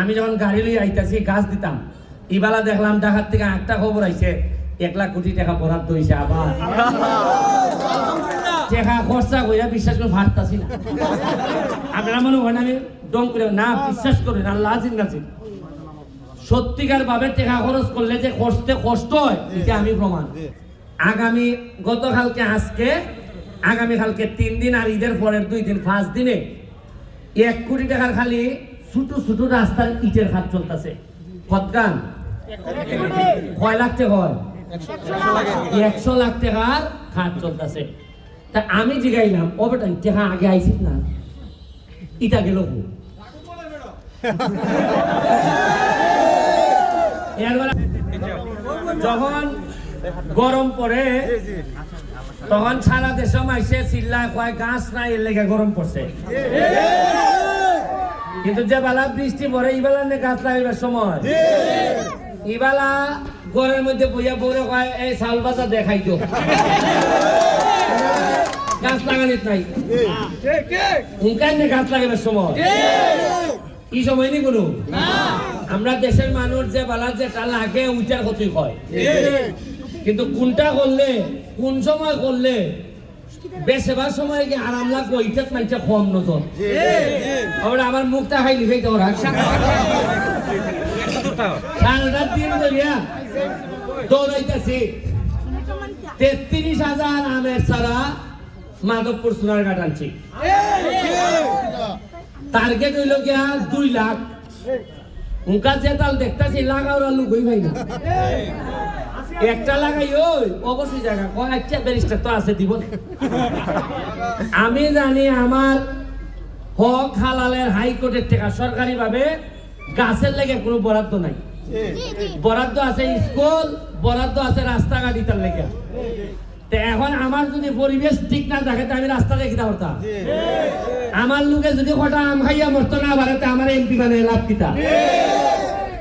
আমি যখন গাড়ি লই আইতাছি গাছ দিতাম। ইবালা দেখলাম ঢাকার থেকে একটা খবর আইছে এক লাখ কোটি টাকা বরাদ্দ হইছে আবার। টাকা খরচা কইরা বিশ্বাস করে ফাটতাছি না। আপনারা মনে হয় আমি দম করে না বিশ্বাস করেন আল্লাহ আজিন নাজিন সত্যিকার ভাবে টাকা খরচ করলে যে কষ্টে কষ্ট হয় এটা আমি প্রমাণ। আগামী গতকালকে আজকে আগামী কালকে তিন দিন আর ঈদের পরের দুই দিন পাঁচ দিনে এক কোটি টাকার খালি ছোট ছোট রাস্তার ইটের খাত চলতেছে। কতগান কয় লাখ টাকা হয়? একশো লাখ টাকার খাত চলতেছে। তা আমি জিগাইলাম, ও বেটা, টাকা আগে আইসিস না? ইটা গেল? যখন গরম পড়ে, তখন সারা দেশে মাইসে চিল্লায় কয়, গাছ নাই, এর গরম পড়ছে। কিন্তু যে বেলা বৃষ্টি পড়ে ইবেলা নে গাছ লাগাইবার সময়। ইবেলা ঘরের মধ্যে বইয়া বউরে কয় এই চাউল বাজা দেখাই তো গাছ লাগানিত নাই। উনকার নে গাছ লাগাইবার সময়। কি সময় নি কোনো? আমরা দেশের মানুষ যে বেলা যেটা লাগে উইটার ক্ষতি হয় কিন্তু কোনটা করলে কোন সময় করলে বেশিরভাগ সময় কি আরাম লাগবে? ওইটাত মাইছে কম নজর। আমরা আমার মুখটা খাই লিখে দেওয়ার সারাটা দিন ধরিয়া দৌড়াইতেছি তেত্রিশ হাজার আমের সারা মাধবপুর সোনার ঘাট আনছি। টার্গেট হইল গিয়া দুই লাখ। উনকা যে তাল দেখতাছি লাগাও লুক হই ভাই না। একটা লাগাই ওই। অবশ্যই জায়গা। কয় আচ্ছা ব্যারিস্টার তো আছে দিব। আমি জানি আমার হক হালালের হাইকোর্টের থেকে সরকারি ভাবে গাছের লেগে কোনো বরাদ্দ নাই। বরাদ্দ আছে স্কুল বরাদ্দ আছে রাস্তাঘাট ইতার লেগে। তো এখন আমার যদি পরিবেশ ঠিক না থাকে তো আমি রাস্তা দেখি পারতাম আমার লোকে যদি কটা আম খাইয়া মরতো না পারে তো আমার এমপি মানে লাভ কিতা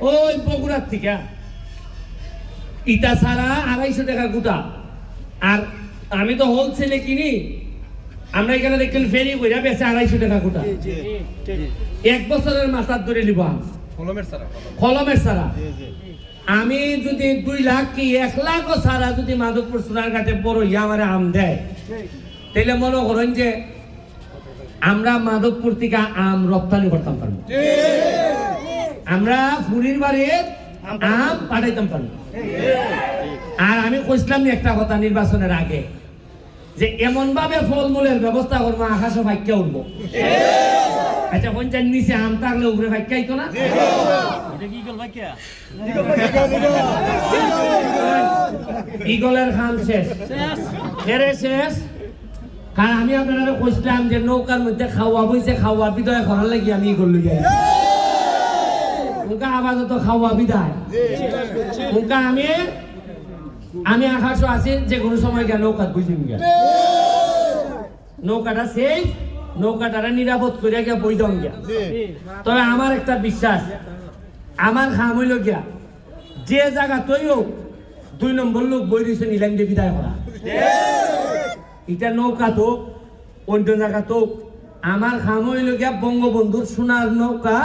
ওই বগুড়ার থেকে। ইটা ছাড়া আড়াইশো টাকা গোটা। আর আমি তো হোলসেলে কিনি আমরা এখানে দেখলেন ফেরি কইরা বেচে আড়াইশো টাকা গোটা। এক বছরের মাথার ধরে নিব কলমের সারা কলমের সারা আমি যদি দুই লাখ কি এক লাখও সারা যদি মাধবপুর সোনার ঘাটে বড় ইয়া আমার আম দেয় তাহলে মনে করেন যে আমরা মাধবপুর থেকে আম রপ্তানি করতাম পারব আমরা ফুরির বাড়ির আম পাঠাইতাম পারব আর আমি কইছিলাম নি একটা কথা নির্বাচনের আগে যে এমন ভাবে ফল ফলমূলের ব্যবস্থা করব আকাশে ভাগ্যে উঠবো। আচ্ছা পঞ্চায়েত নিচে আম থাকলে উপরে ভাগ্যে আইতো না? ইগলের খান শেষ। শেষ। কারণ আমি আপনারা কইছিলাম যে নৌকার মধ্যে খাওয়া বইছে খাওয়া বিদায় করার লাগি আমি ইগল লই উনকা আবার খাওয়া বিদায়। উনকা আমি আমি আকাশ আছি যে কোনো সময় গিয়ে নৌকাত বুঝিম গিয়া নৌকাটা সেফ নৌকাটারা নিরাপদ করে গিয়া বই গিয়া। তবে আমার একটা বিশ্বাস আমার খাম হইল গিয়া যে জায়গা তৈও দুই নম্বর লোক বই দিয়েছে নিলাম দিয়ে বিদায় করা। এটা নৌকা তো অন্য জায়গা তো আমার খাম হইল গিয়া বঙ্গবন্ধুর সোনার নৌকা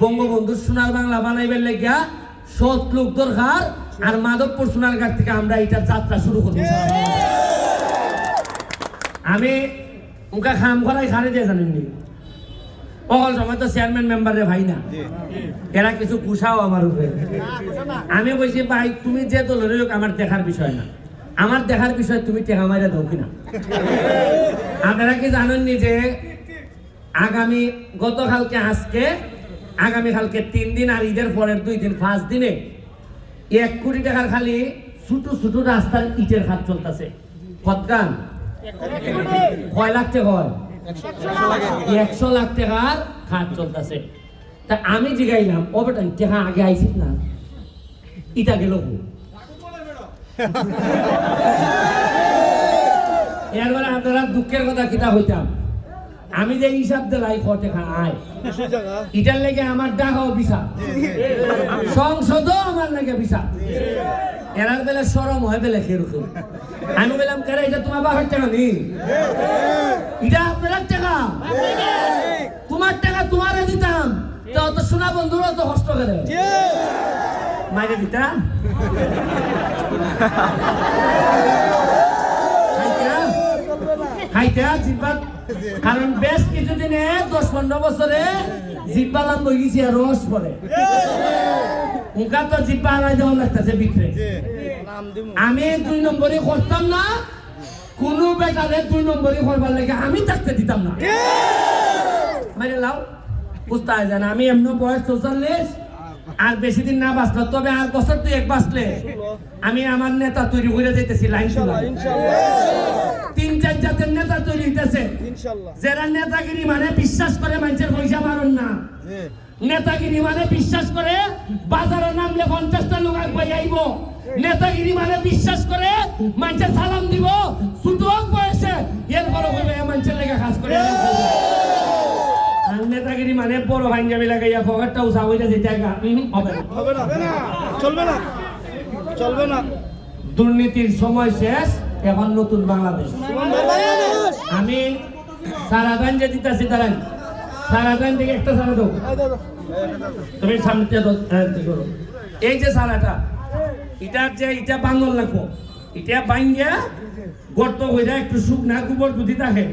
বঙ্গবন্ধুর সোনার বাংলা বানাইবার লেগিয়া সৎ দরকার, আর মাধবপুর সোনার ঘাট থেকে আমরা এটা যাত্রা শুরু করব আমি উনকা খাম করাই খারে দিয়ে জানেননি অকল সময় তো চেয়ারম্যান মেম্বারে ভাই না। এরা কিছু কুসাও আমার উপরে। আমি বলছি, ভাই, তুমি যে দলের লোক, আমার দেখার বিষয় না। আমার দেখার বিষয় তুমি টেকা মাইরা দাও কিনা? আপনারা কি জানেননি যে আগামী গতকালকে আজকে আগামী কালকে তিন দিন আর ঈদের পরের দুই দিন, পাঁচ দিনে এক কোটি টাকার খালি ছোট ছোট রাস্তার ইটের খাত চলতেছে। কতগান কয় লাখ টাকা হয়? একশো লাখ টাকার খাত চলতেছে। তা আমি জিগাইলাম, ও বেটা, টাকা আগে আইসিস না? ইটা গেল? এরপরে আপনারা দুঃখের কথা কিতা হইতাম? আমি যে হিসাব দিলাই ক টাকা আয়। ইটার লেগে আমার ডাকাও বিসা সংসদও আমার লেগে বিসা এরার বেলা সরম হয় বেলা খেরুকুম আমি বললাম, কেরে, এটা তোমার বাবার টাকা নি? এটা আপনার টাকা। তোমার টাকা তোমারে দিতাম। তো তো শোনা বন্ধুরা তো কষ্ট করে। মাইরে দিতা? খাইতা? খাইতা, জিব্বা কারণ বেশ কিছুদিনে দশ পনেরো বছরে জিব্বা লাম বই গেছি আর রস পরে উনকা তো জিব্বা হারাই দেওয়া লাগতেছে বিক্রে আমি দুই নম্বরই করতাম না কোনো বেটারে দুই নম্বরই করবার লাগে আমি থাকতে দিতাম না। মানে লাও বুঝতে হয় জানা আমি এমন বয়স চৌচল্লিশ আর বেশি দিন না বাঁচলো তবে আর বছর তুই এক বাঁচলে আমি আমার নেতা তৈরি করে যেতেছি লাইন জাতের নেতা তৈরি হইতেছে। যারা নেতাগিরি মানে বিশ্বাস করে মানুষের পয়সা মারণ না। নেতাগিরি মানে বিশ্বাস করে বাজারে নামলে পঞ্চাশটা লোক আইব। নেতাগিরি মানে বিশ্বাস করে মানুষের সালাম দিব। ছোট বয়সে এর বড় মানুষের লেগে কাজ করে। নেতাগিরি মানে বড় ভাঙ্গামি লাগাইয়া পকেটটা যেতে না হবে না চলবে না। চলবে না। দুর্নীতির সময় শেষ। এখন নতুন বাংলাদেশ। আমি সারাদান যে দিতেছি দাঁড়ান। সারাদান থেকে একটা সারা দাও। তুমি সামনে হ্যাঁ, করো। এই যে সারাটা এটা যে এটা বাঙ্গল লাগবো। এটা বাঙ্গিয়া গর্ত হইয়া একটু শুকনা গোবর যদি থাকে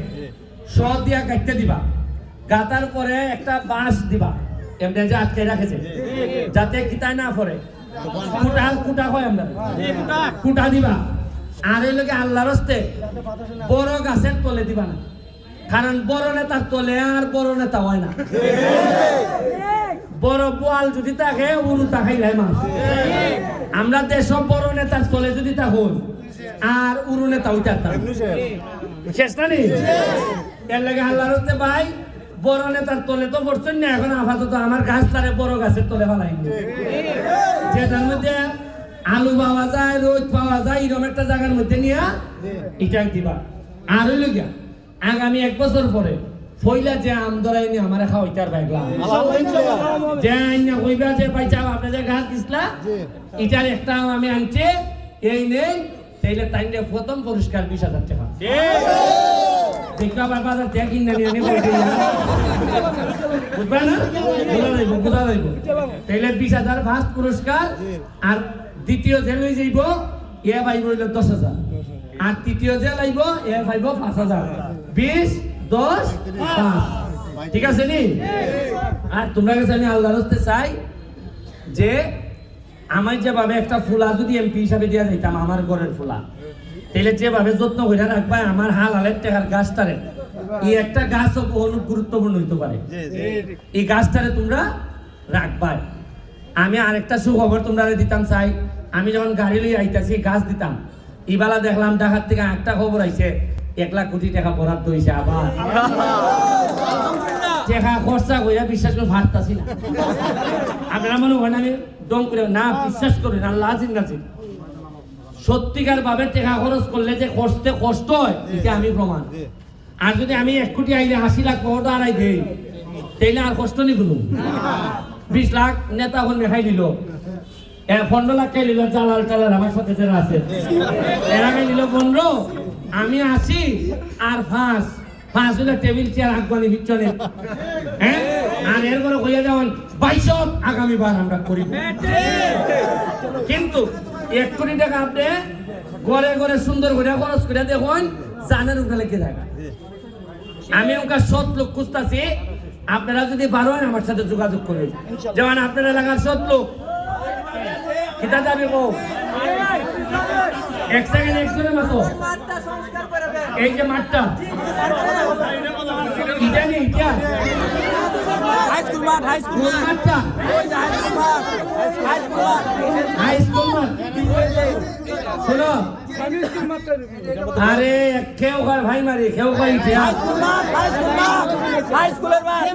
সদ দিয়া কাটতে দিবা। গাতার পরে একটা বাঁশ দিবা। এমনি যে আটকে রাখেছে। যাতে কিতায় না পড়ে। কুটা কুটা হয় আমরা। কুটা দিবা। আর এই লোকে আল্লাহর হস্তে বড় গাছের তলে দিবা না। কারণ বড় নেতার তলে আর বড় নেতা হয় না। বড় বোয়াল যদি থাকে, উরু তাকাই লাই মাছ আমরা দেশ বড় নেতার তলে যদি থাকুন, আর উরু নেতা ওইটা শেষ না নি? এর লাগে আল্লাহর হস্তে ভাই, বড় নেতার তলে তো পড়ছেন না, এখন আপাতত আমার গাছ তারে বড় গাছের তলে বানাই যেটার মধ্যে আলু পাওয়া যায় রোদ পাওয়া যায় এরকম একটা জায়গার মধ্যে নিয়ে এটা দিবা। আর হইল গিয়া আগামী এক বছর পরে ফইলা যে আম ধরাই নি আমার খাওয়াইতার বাইকলা যে আইনা কইবা যে পাইছা আপনি যে গাছ দিছলা এটার একটা আম আমি আনছি এই নেই তাইলে তাইলে প্রথম পুরস্কার বিশ হাজার টাকা। দেখা আবার বাজার থেকে কিনে নিয়ে নিয়ে বুঝবা না? বুঝা যাইব বুঝা যাইব। তাইলে বিশ হাজার ফার্স্ট পুরস্কার আর দ্বিতীয় জেল লই যাইব এ পাইব হইল দশ হাজার আর তৃতীয় জেল লাইব এ পাইব পাঁচ হাজার বিশ দশ পাঁচ। ঠিক আছে নি? আর তোমরা কাছে আমি আল্লাহর হস্তে চাই যে আমার যেভাবে একটা ফুলা যদি এমপি হিসাবে দিয়া যাইতাম আমার ঘরের ফুলা। তাহলে যেভাবে যত্ন করে রাখবা আমার হাল হালের টেকার গাছটারে। এই একটা গাছ অনেক গুরুত্বপূর্ণ হইতে পারে। এই গাছটারে তোমরা রাখবা আমি আরেকটা সুখবর তোমরা দিতাম চাই। আমি যখন গাড়ি লই আইতাছি, গাছ দিতাম। ইবালা দেখলাম ঢাকার থেকে একটা খবর আইছে, এক লাখ কোটি টাকা বরাদ্দ হইছে আবার। টাকা খরচা কইরা বিশ্বাস করে ভাবতাছি না। মনে হয় না আমি দম করে না, বিশ্বাস সত্যিকার ভাবে টাকা খরচ করলে যে কষ্টে কষ্ট হয়, এটা আমি প্রমাণ। আর যদি আমি এক কোটি আইলে আশি লাখ পনেরো আড়াই দেই, তাইলে আর কষ্ট নি। কোনো বিশ লাখ নেতা এখন দেখাই দিল হ্যাঁ? কিন্তু এক কোটি টাকা আপনি ঘরে ঘরে সুন্দর করে খরচ করে দেখুন জানেন ওখানে লেগে থাকা আমি ওখানে সৎ লোক খুঁজতেছি। আপনারা যদি পারেন আমার সাথে যোগাযোগ করবেন যেমন আপনারা এলাকার সৎ লোক। কিতা যাবে কো এক সেকেন্ড মতো। এই যে মাঠটা ইটা নেই ইটা? হাই স্কুল মাঠ হাই স্কুল মাঠটা হাই স্কুল মাঠ হাই স্কুল মাঠ শোনো। আরে ভাই মারি কয় ইতিহাস হাই স্কুলের মাঠ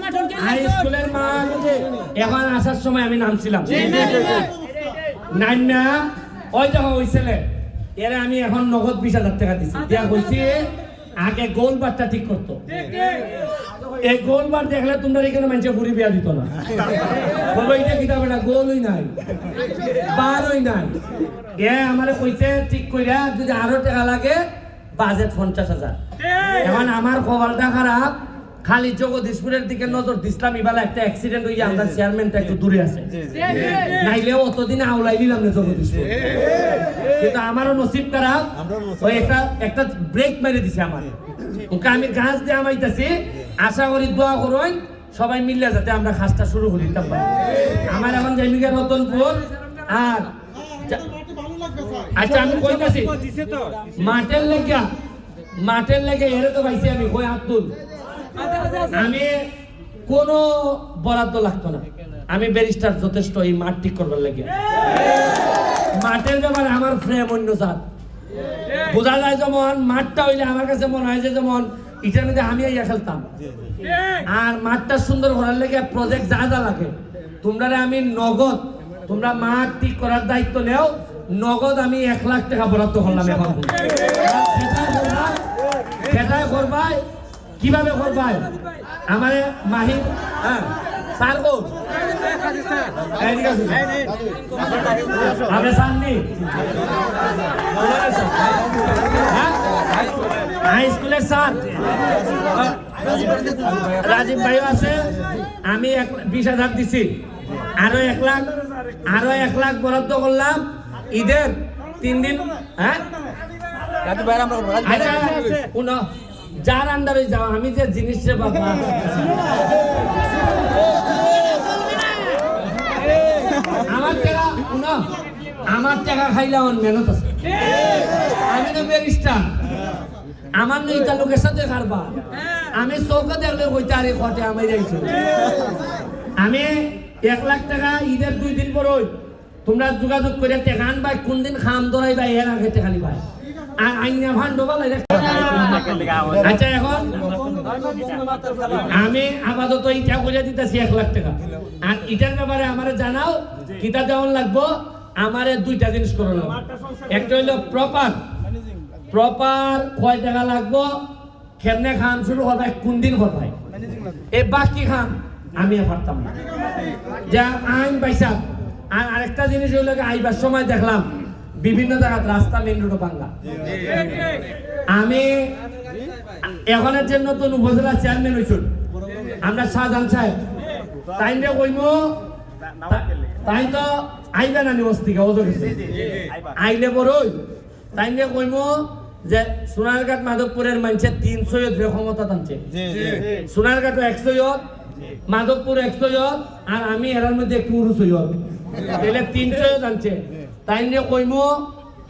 হাই স্কুলের মাঠ এখন আসার সময় আমি নামছিলাম। নাইন না ওই দেখো ওই এরা আমি এখন নগদ বিশ হাজার টাকা দিচ্ছি দিয়া কইছি আগে গোল বারটা ঠিক করতো। এই গোল বার দেখলে তোমরা এখানে মানুষে ঘুরি বিয়া দিত না। বলব এটা কিতাব না? গোলই নাই। বারই নাই। এ আমারে কইছে ঠিক কইরা যদি আরও টাকা লাগে বাজেট পঞ্চাশ হাজার। এখন আমার খবরটা খারাপ। খালি জগদীশপুরের দিকে নজর দিসলাম এবার একটা অ্যাক্সিডেন্ট হইয়া আমরা চেয়ারম্যানটা একটু দূরে আছে। নাইলে অতদিন আউলাই নিলাম না জগদীশপুর কিন্তু আমারও নসিব খারাপ ওই একটা একটা ব্রেক মেরে দিছে আমার। ওকে আমি গাছ দিয়ে আমাইতাছি আশা করি দোয়া করুন সবাই মিলে যাতে আমরা খাসটা শুরু করি তা পারি। আমার এখন জাইমিকা রতনপুর আর আচ্ছা আমি কইতাছি মাঠের লেগা মাঠের লেগে এরে তো পাইছি আমি কই আব্দুল? আমি কোনো বরাদ্দ লাগতো না। আমি ব্যারিস্টার যথেষ্ট এই মাঠ ঠিক করবার লাগে। মাঠের ব্যাপারে আমার ফ্রেম অন্য জাত। বোঝা যায় যেমন মাঠটা হইলে আমার কাছে মনে হয় যে যেমন এটার মধ্যে আমি ইয়া খেলতাম। আর মাঠটা সুন্দর করার লেগে প্রজেক্ট যা যা লাগে। তোমরা আমি নগদ তোমরা মাঠ ঠিক করার দায়িত্ব নেও নগদ আমি এক লাখ টাকা বরাদ্দ করলাম এখন। সেটাই করবা সেটাই করবাই। কীভাবে করবাই আমার মাহি হ্যাঁ স্যার গো এদিকে আপনি সামনে হাই স্কুলের স্যার। রাজীব ভাই আছে। আমি এক বিশ হাজার দিছি। আরও এক লাখ আরও এক লাখ বরাদ্দ করলাম। ঈদের তিন দিন হ্যাঁ? রাজু ভাই আমরা ভাই যার আন্ডারে যাও আমি যে জিনিসটা বাবা। আমার টাকা আমার টাকা খাইলে আমার মেহনত আছে। আমি তো ব্যারিস্টার আমার নইটা লোকের সাথে খারবা আমি চৌকা দেখলে কইতে আরে খটে আমি যাইছো আমি এক লাখ টাকা ঈদের দুই দিন পর ওই তোমরা যোগাযোগ করে টেকা আনবা কোন দিন খাম ধরাই বা এর আগে টেকা নিবা। আর আইনা ভান্ড বলে আচ্ছা এখন আমি আপাতত ইটা করে দিতেছি এক লাখ টাকা। আর ইটার ব্যাপারে আমার জানাও, কিতা দেওয়ান লাগবো, আমারে দুইটা জিনিস করে লাগবো। একটা হইল প্রপার প্রপার কয় টাকা লাগবো, কেমনে খাম শুরু হবে, কোন দিন হবে? এই বাকি খাম আমি পারতাম না। যা আইন পাইছা, আর আরেকটা জিনিস হইল আইবার সময় দেখলাম, বিভিন্ন জায়গায় রাস্তা মেন রোড বাংলা। আমি এখনের যে নতুন উপজেলা চেয়ারম্যান হইছুন আমরা শাহজাহান সাহেব। তাই রে কইম তাই তো আইবে না নিবস থেকে ওজন আইলে বড়ই তাই রে কইম যে সোনারঘাট মাধবপুরের মানুষে তিন সৈয়দ ক্ষমতা টানছে। সোনারঘাট এক সৈয়দ মাধবপুর এক সৈয়দ আর আমি এরার মধ্যে একটু উরু সৈয়দ। তাহলে তিন সৈয়দ আনছে। তাই নিয়ে কইম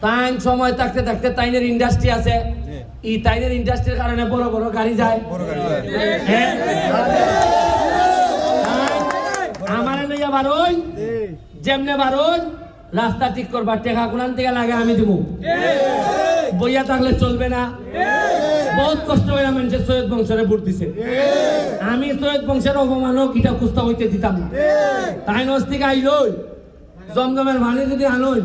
তাইন সময় থাকতে থাকতে তাইনের ইন্ডাস্ট্রি আছে। এই তাইনের ইন্ডাস্ট্রির কারণে বড় বড় গাড়ি যায়। হ্যাঁ? আমার লইয়া বারোই যেমনে বারোই রাস্তা ঠিক করবার টেকা কোরআন থেকে লাগে আমি দিব। বইয়া থাকলে চলবে না। বহুত কষ্ট করে মানুষের সৈয়দ বংশের ভোট দিছে। আমি সৈয়দ বংশের অপমানক এটা কুস্তা হইতে দিতাম না। তাই নস্তিক আইলই। জমজমের ভানি যদি আনই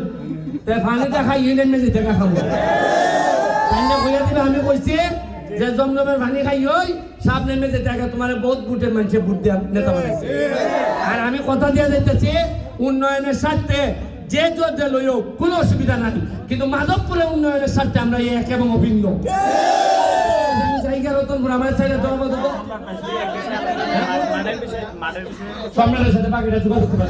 তে ভানিটা খাই ইলেন মেজি দেখা খাব না কইয়া দিবে আমি কইছি যে জমজমের ভানি খাই ওই সাপ নেমে যেতে আগে তোমার বহুত বুটের মানুষে বুট দিয়া নেতা বানাইছে। আর আমি কথা দিয়া যাইতেছি উন্নয়নের স্বার্থে যে যুদ্ধে লইও কোনো অসুবিধা নাই। কিন্তু মাধবপুরে উন্নয়নের স্বার্থে আমরা এক এবং অভিন্ন। জায়গা রতনপুর আমার সাইডে দরবার দেবো সম্রাটের সাথে বাকিটা যোগাযোগ করবে